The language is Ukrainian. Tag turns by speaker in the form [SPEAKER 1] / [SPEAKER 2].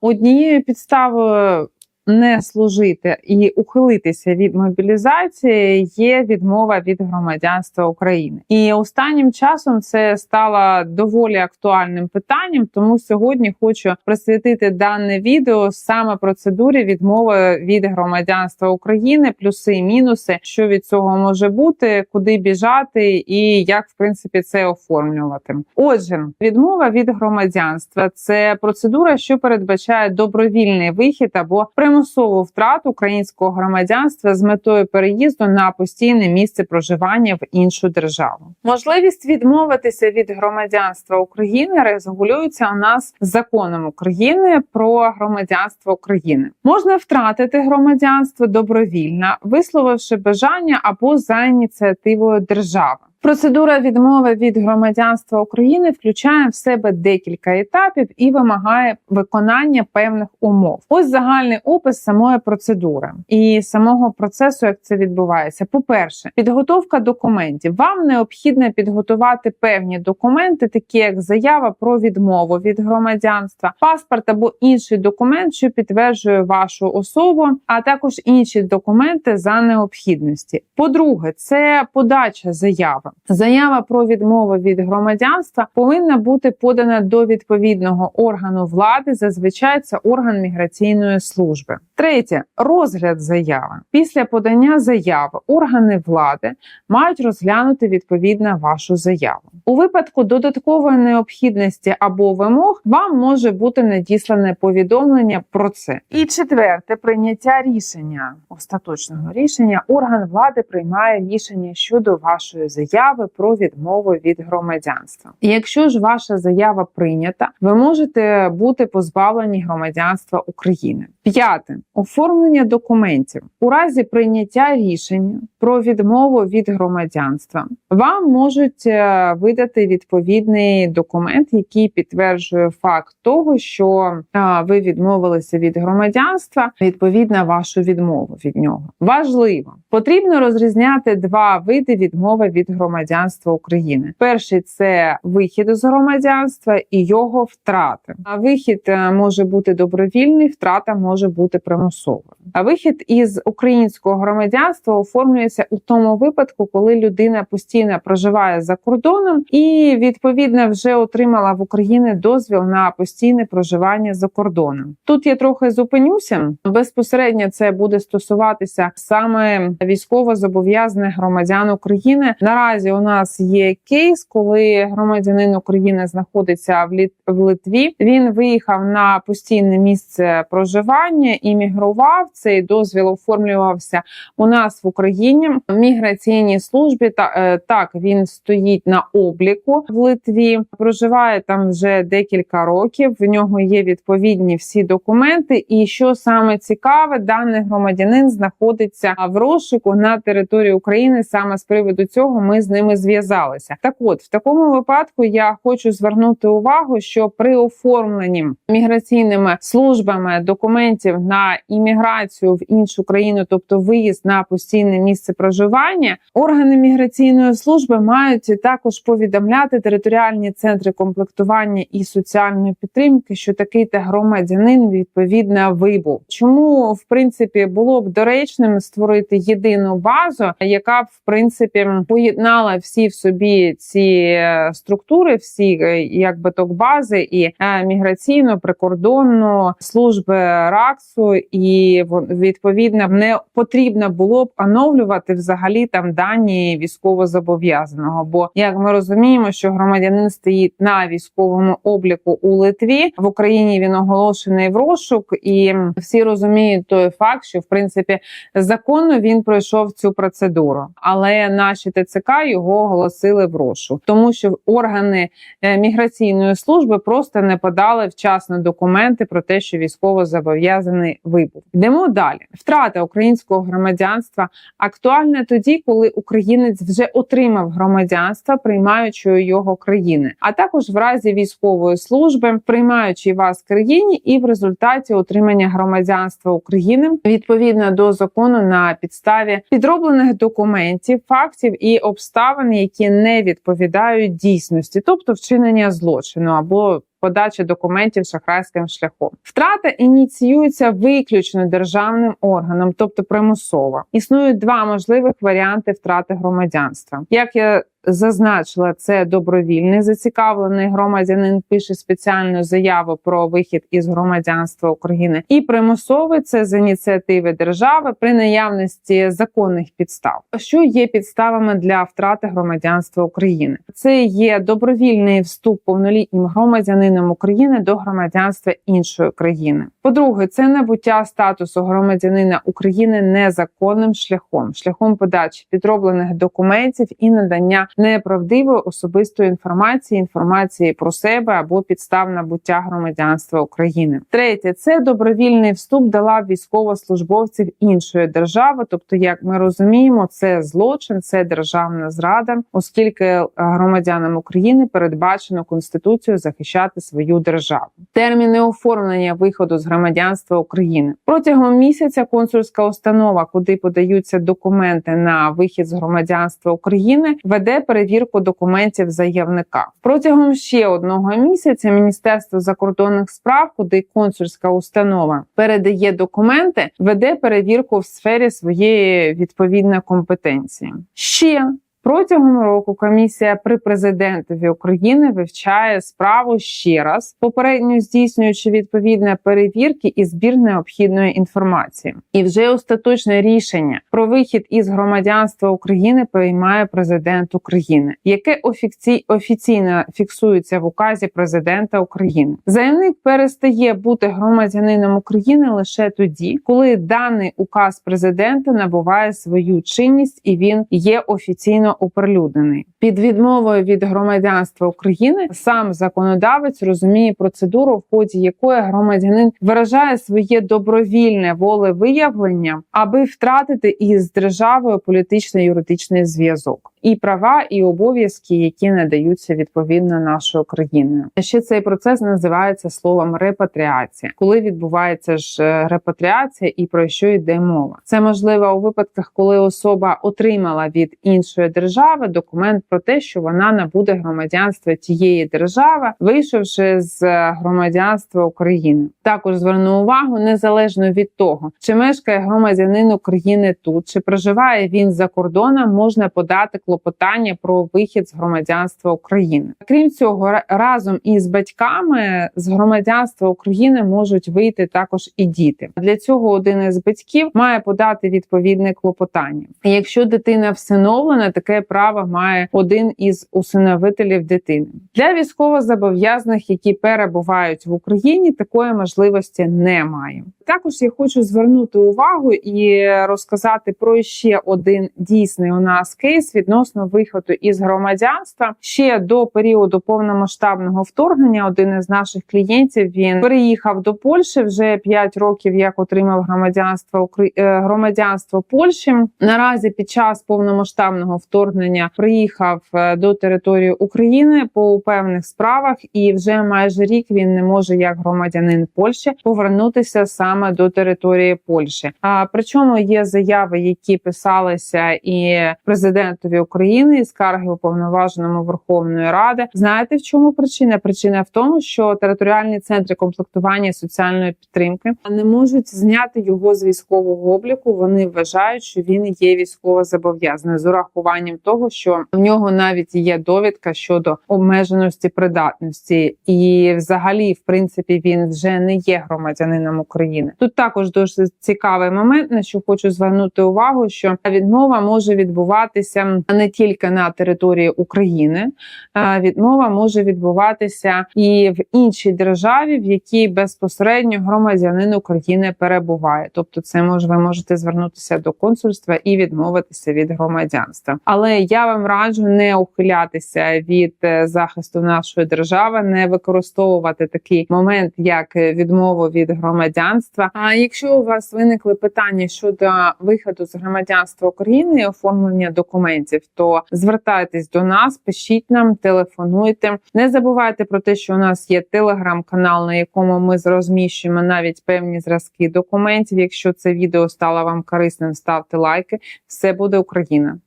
[SPEAKER 1] Однією підставою не служити і ухилитися від мобілізації є відмова від громадянства України. І останнім часом це стало доволі актуальним питанням. Тому сьогодні хочу присвятити дане відео саме процедурі відмови від громадянства України, плюси і мінуси, що від цього може бути, куди біжати, і як в принципі це оформлювати. Отже, відмова від громадянства це процедура, що передбачає добровільний вихід або примусову втрату українського громадянства з метою переїзду на постійне місце проживання в іншу державу. Можливість відмовитися від громадянства України регулюється у нас законом України про громадянство України. Можна втратити громадянство добровільно, висловивши бажання або за ініціативою держави. Процедура відмови від громадянства України включає в себе декілька етапів і вимагає виконання певних умов. Ось загальний опис самої процедури і самого процесу, як це відбувається. По-перше, підготовка документів. Вам необхідно підготувати певні документи, такі як заява про відмову від громадянства, паспорт або інший документ, що підтверджує вашу особу, а також інші документи за необхідності. По-друге, це подача заяви. Заява про відмову від громадянства повинна бути подана до відповідного органу влади. Зазвичай це орган міграційної служби. Третє розгляд заяви. Після подання заяви органи влади мають розглянути відповідно вашу заяву. У випадку додаткової необхідності або вимог вам може бути надіслане повідомлення про це. І четверте прийняття рішення остаточного рішення. Орган влади приймає рішення щодо вашої заяви про відмову від громадянства. Якщо ж ваша заява прийнята, ви можете бути позбавлені громадянства України. П'яте оформлення документів у разі прийняття рішення про відмову від громадянства. Вам можуть е, видати відповідний документ, який підтверджує факт того, що ви відмовилися від громадянства, відповідно вашу відмову від нього. Важливо потрібно розрізняти два види відмови від громадянства України. Перший це вихід з громадянства і його втрати. А вихід е, може бути добровільний, втрата може бути примусовою. А вихід із українського громадянства оформлюється у тому випадку, коли людина постійно проживає за кордоном і відповідно вже отримала в Україні дозвіл на постійне проживання за кордоном. Тут я трохи зупинюся. Безпосередньо це буде стосуватися саме військово зобов'язаних громадян України. Наразі у нас є кейс, коли громадянин України знаходиться в Літ в Литві. Він виїхав на постійне місце проживання і мігрував. Цей дозвіл оформлювався у нас в Україні в міграційній службі. Та е, так він стоїть на обліку в Литві, проживає там вже декілька років. В нього є відповідні всі документи. І що саме цікаве, даний громадянин знаходиться в розшуку на території України. Саме з приводу цього ми з ними зв'язалися. Так, от в такому випадку я хочу звернути увагу, що при оформленні міграційними службами документів на імміграцію в іншу країну, тобто виїзд на постійне місце проживання, органи міграційної служби мають також повідомляти територіальні центри комплектування і соціальної підтримки, що такий та громадянин відповідно вибув. Чому в принципі було б доречним створити єдину базу, яка б в принципі поєднала всі в собі ці е, структури, всі е, якби ток бази і е, міграційну, прикордонну служби РАКСу, і відповідно не потрібно було б оновлювати взагалі там дані військовозобов'язаного. Бо як ми розуміємо, що громадянин стоїть на військовому обліку у Литві в Україні він оголошений в розшук, і всі розуміють той факт, що в принципі законно він пройшов цю процедуру, але наші ТЦК його оголосили в розшук, тому що органи е, міграційної служби просто не подали вчасно документи про те, що військово зобов'язаний вибув. Йдемо далі. Втрата українського громадянства актуальна тоді, коли українець вже отримав громадянство, приймаючи його країни, а також в разі військової служби, приймаючи вас країні, і в результаті отримання громадянства України відповідно до закону на підставі підроблених документів, фактів і обставин, які не відповідають дійсності, тобто вчинення злочину або подачі документів шахрайським шляхом. Втрата ініціюється виключно державним органом, тобто примусово. Існують два можливих варіанти втрати громадянства. Як я Зазначила це добровільний зацікавлений громадянин. Пише спеціальну заяву про вихід із громадянства України, і примусовий це з ініціативи держави при наявності законних підстав. Що є підставами для втрати громадянства України? Це є добровільний вступ повнолітнім громадянином України до громадянства іншої країни. По-друге, це набуття статусу громадянина України незаконним шляхом, шляхом подачі підроблених документів і надання неправдивої особистої інформації, інформації про себе або підстав набуття громадянства України. Третє це добровільний вступ до лав військовослужбовців іншої держави. Тобто, як ми розуміємо, це злочин, це державна зрада, оскільки е, громадянам України передбачено конституцією захищати свою державу. Терміни оформлення виходу з громадянства України протягом місяця консульська установа, куди подаються документи на вихід з громадянства України, веде перевірку документів заявника. Протягом ще одного місяця Міністерство закордонних справ, куди консульська установа передає документи, веде перевірку в сфері своєї відповідної компетенції. Ще Протягом року комісія при президентові України вивчає справу ще раз, попередньо здійснюючи відповідні перевірки і збір необхідної інформації. І вже остаточне рішення про вихід із громадянства України приймає президент України, яке офіці... офіційно фіксується в указі президента України. Заявник перестає бути громадянином України лише тоді, коли даний указ президента набуває свою чинність і він є офіційно оприлюднений. Під відмовою від громадянства України сам законодавець розуміє процедуру, в ході якої громадянин виражає своє добровільне волевиявлення, аби втратити із державою політичний юридичний зв'язок і права, і обов'язки, які надаються відповідно нашою країною. Ще цей процес називається словом репатріація, коли відбувається ж е, репатріація і про що йде мова. Це можливо у випадках, коли особа отримала від іншої держави документ про те, що вона набуде громадянства тієї держави, вийшовши з громадянства України. Також зверну увагу незалежно від того, чи мешкає громадянин України тут, чи проживає він за кордоном, можна подати клопотання про вихід з громадянства України. Крім цього, разом із батьками з громадянства України можуть вийти також і діти. Для цього один із батьків має подати відповідне клопотання. Якщо дитина всиновлена, таке право має один із усиновителів дитини. Для військовозобов'язаних, які перебувають в Україні, такої можливості немає. Також я хочу звернути увагу і розказати про ще один дійсний у нас кейс відносно виходу із громадянства. Ще до періоду повномасштабного вторгнення один із наших клієнтів він переїхав до Польщі вже 5 років, як отримав громадянство е, громадянство Польщі. Наразі під час повномасштабного вторгнення приїхав е, до території України по певних справах, і вже майже рік він не може як громадянин Польщі повернутися саме саме до території Польщі. А причому є заяви, які писалися і президентові України і скарги уповноваженому Верховної Ради. Знаєте в чому причина? Причина в тому, що територіальні центри комплектування соціальної підтримки не можуть зняти його з військового обліку. Вони вважають, що він є військово зобов'язаний з урахуванням того, що в нього навіть є довідка щодо обмеженості придатності, і, взагалі, в принципі, він вже не є громадянином України. України. Тут також дуже цікавий момент, на що хочу звернути увагу, що відмова може відбуватися не тільки на території України, відмова може відбуватися і в іншій державі, в якій безпосередньо громадянин України перебуває. Тобто, це може ви можете звернутися до консульства і відмовитися від громадянства. Але я вам раджу не ухилятися від е, захисту нашої держави, не використовувати такий момент, як відмову від громадянства громадянства. А якщо у вас виникли питання щодо виходу з громадянства України і оформлення документів, то звертайтесь до нас, пишіть нам, телефонуйте. Не забувайте про те, що у нас є телеграм-канал, на якому ми розміщуємо навіть певні зразки документів. Якщо це відео стало вам корисним, ставте лайки. Все буде Україна.